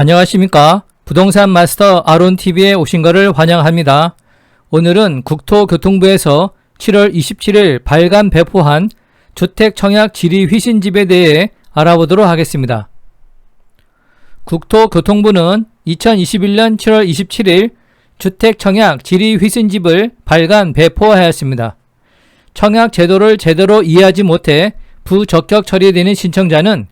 안녕하십니까. 부동산 마스터 아론TV에 오신 것을 환영합니다. 오늘은 국토교통부에서 7월 27일 발간 배포한 주택 청약 질의 휘신집에 대해 알아보도록 하겠습니다. 국토교통부는 2021년 7월 27일 주택 청약 질의 휘신집을 발간 배포하였습니다. 청약 제도를 제대로 이해하지 못해 부적격 처리되는 신청자는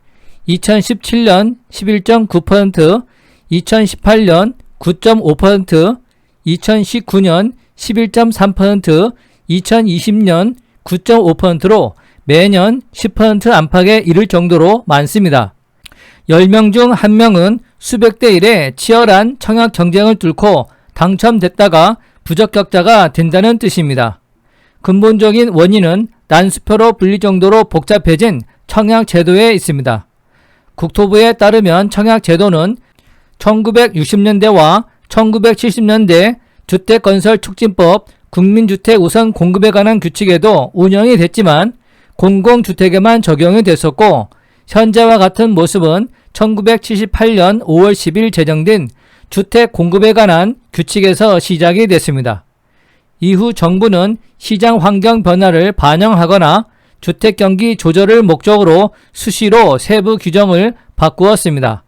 2017년 11.9%, 2018년 9.5%, 2019년 11.3%, 2020년 9.5%로 매년 10% 안팎에 이를 정도로 많습니다. 10명 중 1명은 수백 대 1의 치열한 청약 경쟁을 뚫고 당첨됐다가 부적격자가 된다는 뜻입니다. 근본적인 원인은 난수표로 불릴 정도로 복잡해진 청약 제도에 있습니다. 국토부에 따르면 청약 제도는 1960년대와 1970년대 주택건설촉진법 국민주택 우선 공급에 관한 규칙에도 운영이 됐지만 공공주택에만 적용이 됐었고 현재와 같은 모습은 1978년 5월 10일 제정된 주택 공급에 관한 규칙에서 시작이 됐습니다. 이후 정부는 시장 환경 변화를 반영하거나 주택 경기 조절을 목적으로 수시로 세부 규정을 바꾸었습니다.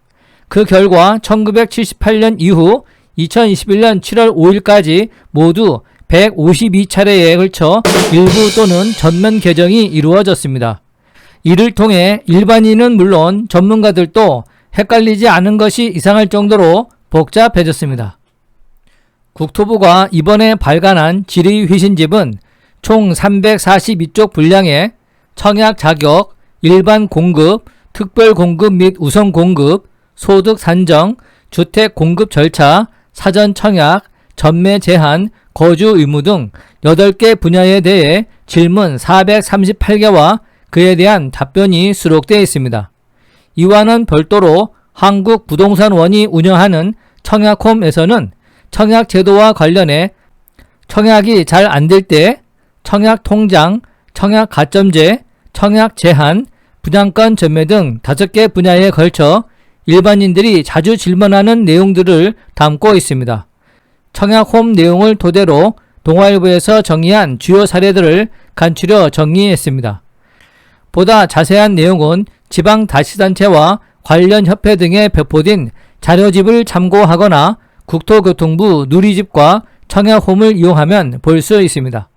그 결과 1978년 이후 2021년 7월 5일까지 모두 152차례에 걸쳐 일부 또는 전면 개정이 이루어졌습니다. 이를 통해 일반인은 물론 전문가들도 헷갈리지 않은 것이 이상할 정도로 복잡해졌습니다. 국토부가 이번에 발간한 질의 휘신집은 총 342쪽 분량의 청약 자격, 일반 공급, 특별 공급 및 우선 공급, 소득 산정, 주택 공급 절차, 사전 청약, 전매 제한, 거주 의무 등 8개 분야에 대해 질문 438개와 그에 대한 답변이 수록되어 있습니다. 이와는 별도로 한국부동산원이 운영하는 청약홈에서는 청약 제도와 관련해 청약이 잘 안 될 때 청약 통장, 청약 가점제, 청약 제한, 분양권 전매 등 다섯 개 분야에 걸쳐 일반인들이 자주 질문하는 내용들을 담고 있습니다. 청약 홈 내용을 토대로 동아일보에서 정리한 주요 사례들을 간추려 정리했습니다. 보다 자세한 내용은 지방다시단체와 관련 협회 등에 배포된 자료집을 참고하거나 국토교통부 누리집과 청약홈을 이용하면 볼 수 있습니다.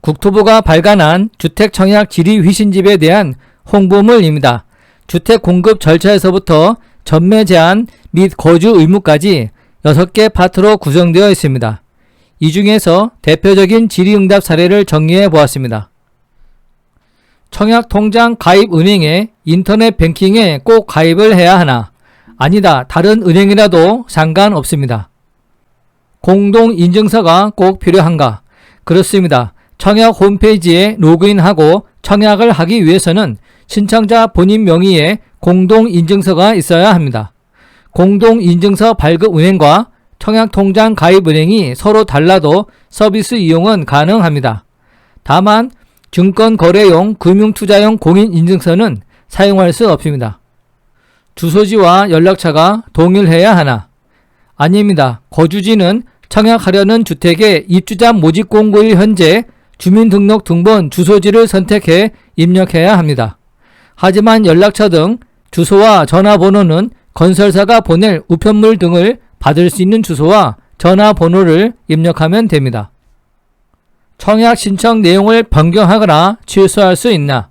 국토부가 발간한 주택 청약 질의 휘신집에 대한 홍보물입니다. 주택 공급 절차에서부터 전매 제한 및 거주 의무까지 6개 파트로 구성되어 있습니다. 이 중에서 대표적인 질의응답 사례를 정리해 보았습니다. 청약 통장 가입 은행에 인터넷 뱅킹에 꼭 가입을 해야 하나? 아니다. 다른 은행이라도 상관없습니다. 공동 인증서가 꼭 필요한가? 그렇습니다. 청약 홈페이지에 로그인하고 청약을 하기 위해서는 신청자 본인 명의의 공동 인증서가 있어야 합니다. 공동 인증서 발급 은행과 청약 통장 가입 은행이 서로 달라도 서비스 이용은 가능합니다. 다만 증권 거래용 금융투자용 공인 인증서는 사용할 수 없습니다. 주소지와 연락처가 동일해야 하나? 아닙니다. 거주지는 청약하려는 주택의 입주자 모집 공고일 현재 주민등록 등본 주소지를 선택해 입력해야 합니다. 하지만 연락처 등 주소와 전화번호는 건설사가 보낼 우편물 등을 받을 수 있는 주소와 전화번호를 입력하면 됩니다. 청약 신청 내용을 변경하거나 취소할 수 있나?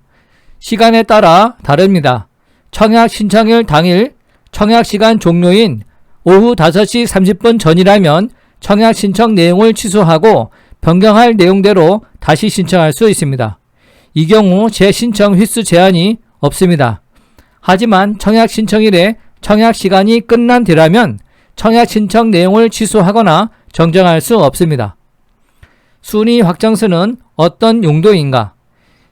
시간에 따라 다릅니다. 청약 신청일 당일 청약 시간 종료인 오후 5시 30분 전이라면 청약 신청 내용을 취소하고 변경할 내용대로 다시 신청할 수 있습니다. 이 경우 재신청 휘수 제한이 없습니다. 하지만 청약 신청일에 청약 시간이 끝난 뒤라면 청약 신청 내용을 취소하거나 정정할 수 없습니다. 순위 확정서는 어떤 용도인가?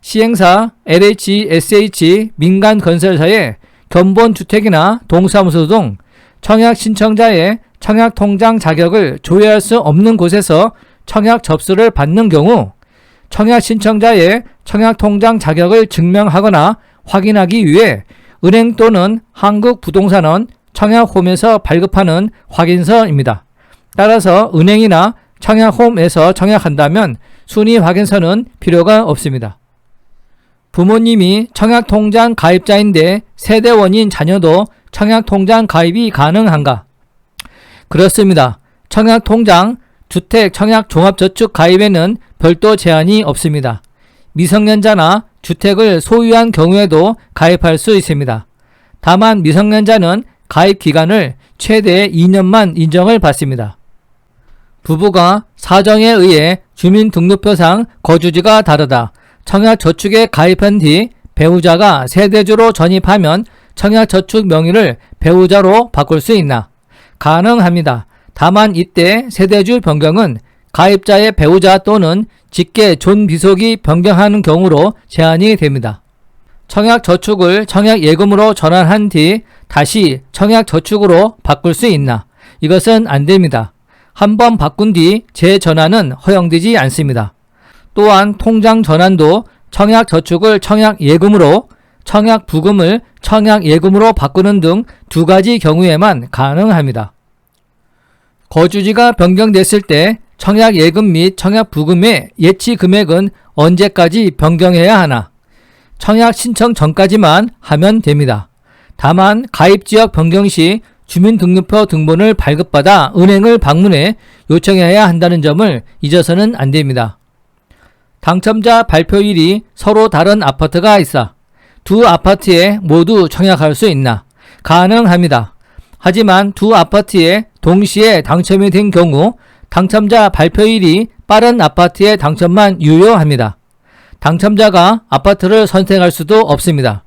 시행사, LH, SH, 민간 건설사의 견본 주택이나 동사무소 등 청약 신청자의 청약 통장 자격을 조회할 수 없는 곳에서 청약 접수를 받는 경우 청약 신청자의 청약 통장 자격을 증명하거나 확인하기 위해 은행 또는 한국부동산은 청약홈에서 발급하는 확인서입니다. 따라서 은행이나 청약홈에서 청약한다면 순위 확인서는 필요가 없습니다. 부모님이 청약통장 가입자인데 세대원인 자녀도 청약통장 가입이 가능한가? 그렇습니다. 청약통장 주택 청약 종합저축 가입에는 별도 제한이 없습니다. 미성년자나 주택을 소유한 경우에도 가입할 수 있습니다. 다만 미성년자는 가입 기간을 최대 2년만 인정을 받습니다. 부부가 사정에 의해 주민등록표상 거주지가 다르다. 청약저축에 가입한 뒤 배우자가 세대주로 전입하면 청약저축 명의를 배우자로 바꿀 수 있나? 가능합니다. 다만 이때 세대주 변경은 가입자의 배우자 또는 직계 존비속이 변경하는 경우로 제한이 됩니다. 청약저축을 청약예금으로 전환한 뒤 다시 청약저축으로 바꿀 수 있나? 이것은 안 됩니다. 한번 바꾼 뒤 재전환은 허용되지 않습니다. 또한 통장 전환도 청약저축을 청약예금으로 청약부금을 청약예금으로 바꾸는 등 두 가지 경우에만 가능합니다. 거주지가 변경됐을 때 청약 예금 및 청약 부금의 예치 금액은 언제까지 변경해야 하나? 청약 신청 전까지만 하면 됩니다. 다만 가입 지역 변경 시 주민등록표 등본을 발급받아 은행을 방문해 요청해야 한다는 점을 잊어서는 안 됩니다. 당첨자 발표일이 서로 다른 아파트가 있어 두 아파트에 모두 청약할 수 있나? 가능합니다. 하지만 두 아파트에 동시에 당첨이 된 경우 당첨자 발표일이 빠른 아파트의 당첨만 유효합니다. 당첨자가 아파트를 선택할 수도 없습니다.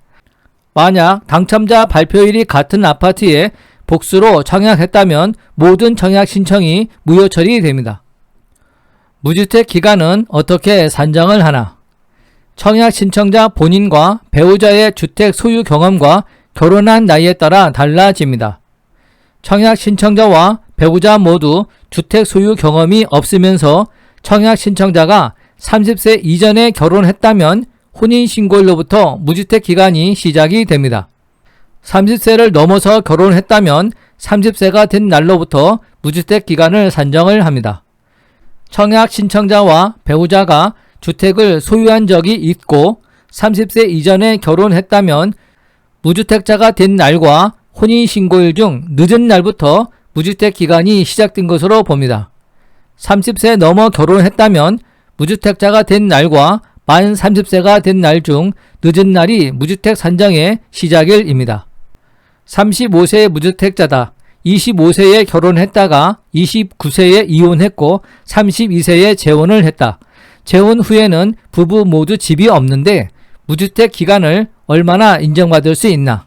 만약 당첨자 발표일이 같은 아파트에 복수로 청약했다면 모든 청약 신청이 무효 처리됩니다. 무주택 기간은 어떻게 산정을 하나? 청약 신청자 본인과 배우자의 주택 소유 경험과 결혼한 나이에 따라 달라집니다. 청약 신청자와 배우자 모두 주택 소유 경험이 없으면서 청약 신청자가 30세 이전에 결혼했다면 혼인신고일로부터 무주택 기간이 시작이 됩니다. 30세를 넘어서 결혼했다면 30세가 된 날로부터 무주택 기간을 산정을 합니다. 청약 신청자와 배우자가 주택을 소유한 적이 있고 30세 이전에 결혼했다면 무주택자가 된 날과 혼인신고일 중 늦은 날부터 무주택 기간이 시작된 것으로 봅니다. 30세 넘어 결혼했다면 무주택자가 된 날과 만 30세가 된 날 중 늦은 날이 무주택 산정의 시작일입니다. 35세의 무주택자다. 25세에 결혼했다가 29세에 이혼했고 32세에 재혼을 했다. 재혼 후에는 부부 모두 집이 없는데 무주택 기간을 얼마나 인정받을 수 있나?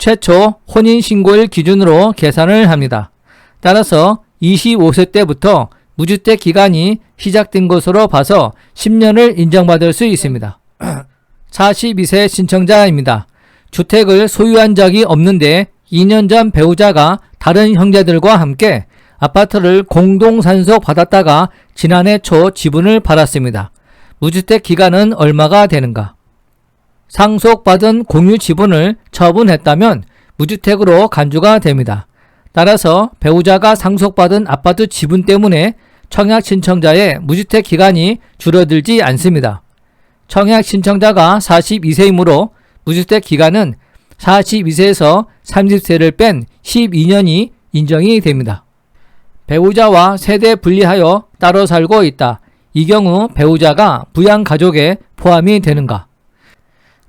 최초 혼인신고일 기준으로 계산을 합니다. 따라서 25세 때부터 무주택 기간이 시작된 것으로 봐서 10년을 인정받을 수 있습니다. 42세 신청자입니다. 주택을 소유한 적이 없는데 2년 전 배우자가 다른 형제들과 함께 아파트를 공동산소 받았다가 지난해 초 지분을 받았습니다. 무주택 기간은 얼마가 되는가? 상속받은 공유 지분을 처분했다면 무주택으로 간주가 됩니다. 따라서 배우자가 상속받은 아파트 지분 때문에 청약 신청자의 무주택 기간이 줄어들지 않습니다. 청약 신청자가 42세이므로 무주택 기간은 42세에서 30세를 뺀 12년이 인정이 됩니다. 배우자와 세대 분리하여 따로 살고 있다. 이 경우 배우자가 부양 가족에 포함이 되는가?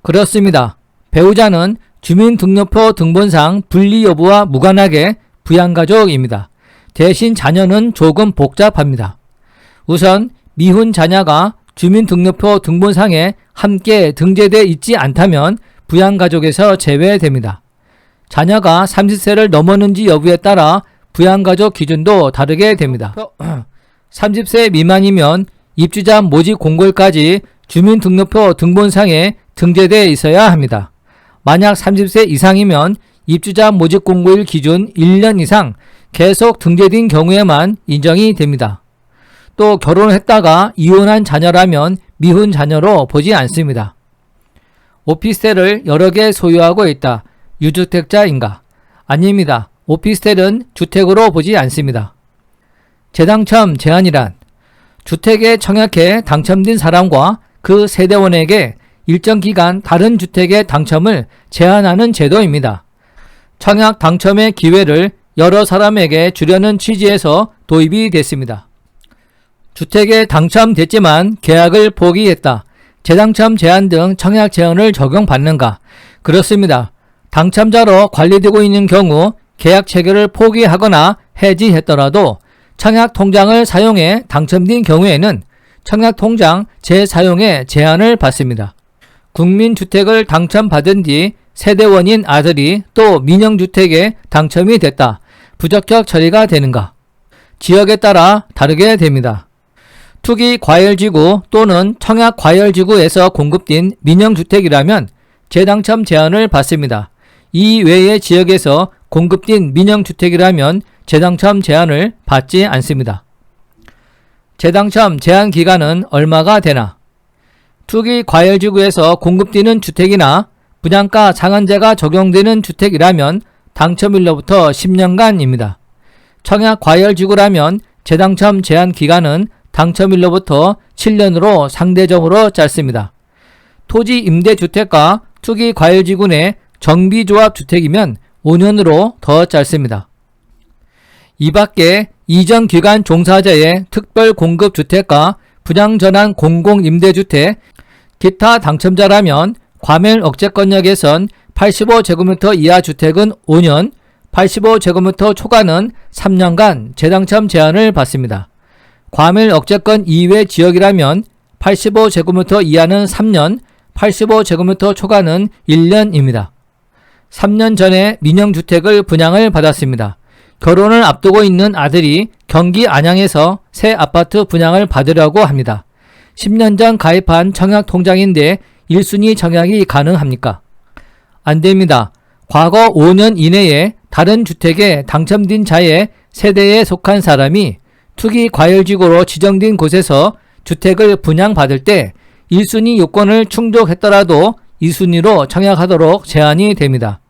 그렇습니다. 배우자는 주민등록표 등본상 분리 여부와 무관하게 부양가족입니다. 대신 자녀는 조금 복잡합니다. 우선 미혼 자녀가 주민등록표 등본상에 함께 등재되어 있지 않다면 부양가족에서 제외됩니다. 자녀가 30세를 넘었는지 여부에 따라 부양가족 기준도 다르게 됩니다. 30세 미만이면 입주자 모집 공고일까지 주민등록표 등본상에 등재되어 있어야 합니다. 만약 30세 이상이면 입주자 모집 공고일 기준 1년 이상 계속 등재된 경우에만 인정이 됩니다. 또 결혼했다가 이혼한 자녀라면 미혼 자녀로 보지 않습니다. 오피스텔을 여러 개 소유하고 있다. 유주택자인가? 아닙니다. 오피스텔은 주택으로 보지 않습니다. 재당첨 제한이란 주택에 청약해 당첨된 사람과 그 세대원에게 일정 기간 다른 주택의 당첨을 제한하는 제도입니다. 청약 당첨의 기회를 여러 사람에게 주려는 취지에서 도입이 됐습니다. 주택에 당첨됐지만 계약을 포기했다. 재당첨 제한 등 청약 제한을 적용받는가? 그렇습니다. 당첨자로 관리되고 있는 경우 계약 체결을 포기하거나 해지했더라도 청약 통장을 사용해 당첨된 경우에는 청약 통장 재사용에 제한을 받습니다. 국민주택을 당첨받은 뒤 세대원인 아들이 또 민영주택에 당첨이 됐다. 부적격 처리가 되는가? 지역에 따라 다르게 됩니다. 투기 과열지구 또는 청약 과열지구에서 공급된 민영주택이라면 재당첨 제한을 받습니다. 이 외의 지역에서 공급된 민영주택이라면 재당첨 제한을 받지 않습니다. 재당첨 제한 기간은 얼마가 되나? 투기 과열지구에서 공급되는 주택이나 분양가 상한제가 적용되는 주택이라면 당첨일로부터 10년간입니다. 청약 과열지구라면 재당첨 제한 기간은 당첨일로부터 7년으로 상대적으로 짧습니다. 토지 임대주택과 투기 과열지구 내 정비조합 주택이면 5년으로 더 짧습니다. 이 밖에 이전 기간 종사자의 특별 공급 주택과 분양 전환 공공 임대주택, 기타 당첨자라면 과밀 억제권역에선 85제곱미터 이하 주택은 5년, 85제곱미터 초과는 3년간 재당첨 제한을 받습니다. 과밀 억제권 이외 지역이라면 85제곱미터 이하는 3년, 85제곱미터 초과는 1년입니다. 3년 전에 민영주택을 분양을 받았습니다. 결혼을 앞두고 있는 아들이 경기 안양에서 새 아파트 분양을 받으려고 합니다. 10년 전 가입한 청약 통장인데 1순위 청약이 가능합니까? 안 됩니다. 과거 5년 이내에 다른 주택에 당첨된 자의 세대에 속한 사람이 투기 과열지구로 지정된 곳에서 주택을 분양받을 때 1순위 요건을 충족했더라도 2순위로 청약하도록 제한이 됩니다.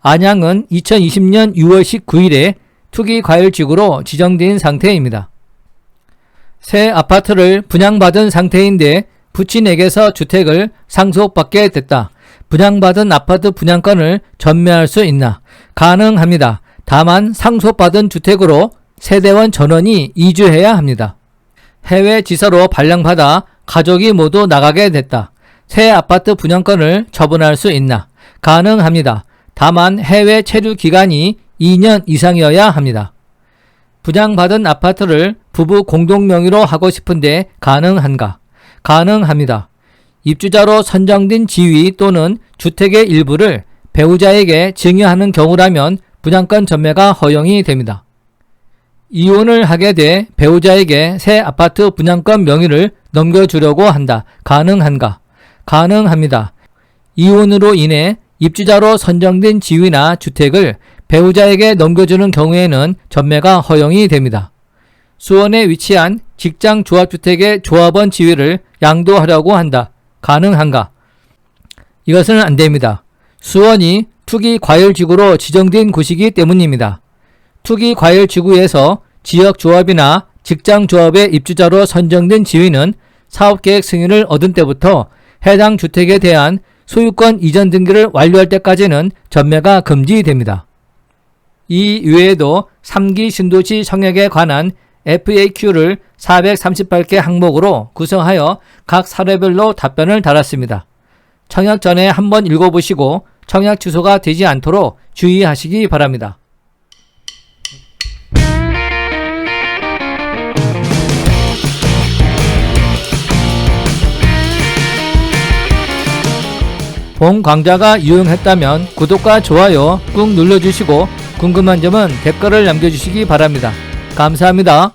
안양은 2020년 6월 19일에 투기 과열지구로 지정된 상태입니다. 새 아파트를 분양받은 상태인데 부친에게서 주택을 상속받게 됐다. 분양받은 아파트 분양권을 전매할 수 있나? 가능합니다. 다만 상속받은 주택으로 세대원 전원이 이주해야 합니다. 해외 지사로 발령받아 가족이 모두 나가게 됐다. 새 아파트 분양권을 처분할 수 있나? 가능합니다. 다만 해외 체류 기간이 2년 이상이어야 합니다. 분양받은 아파트를 부부 공동 명의로 하고 싶은데 가능한가? 가능합니다. 입주자로 선정된 지위 또는 주택의 일부를 배우자에게 증여하는 경우라면 분양권 전매가 허용이 됩니다. 이혼을 하게 돼 배우자에게 새 아파트 분양권 명의를 넘겨주려고 한다. 가능한가? 가능합니다. 이혼으로 인해 입주자로 선정된 지위나 주택을 배우자에게 넘겨주는 경우에는 전매가 허용이 됩니다. 수원에 위치한 직장 조합주택의 조합원 지위를 양도하려고 한다. 가능한가? 이것은 안 됩니다. 수원이 투기 과열 지구로 지정된 곳이기 때문입니다. 투기 과열 지구에서 지역 조합이나 직장 조합의 입주자로 선정된 지위는 사업계획 승인을 얻은 때부터 해당 주택에 대한 소유권 이전 등기를 완료할 때까지는 전매가 금지됩니다. 이 외에도 3기 신도시 청약에 관한 FAQ를 438개 항목으로 구성하여 각 사례별로 답변을 달았습니다. 청약 전에 한번 읽어보시고 청약 취소가 되지 않도록 주의하시기 바랍니다. 본 강좌가 유용했다면 구독과 좋아요 꾹 눌러주시고 궁금한 점은 댓글을 남겨주시기 바랍니다. 감사합니다.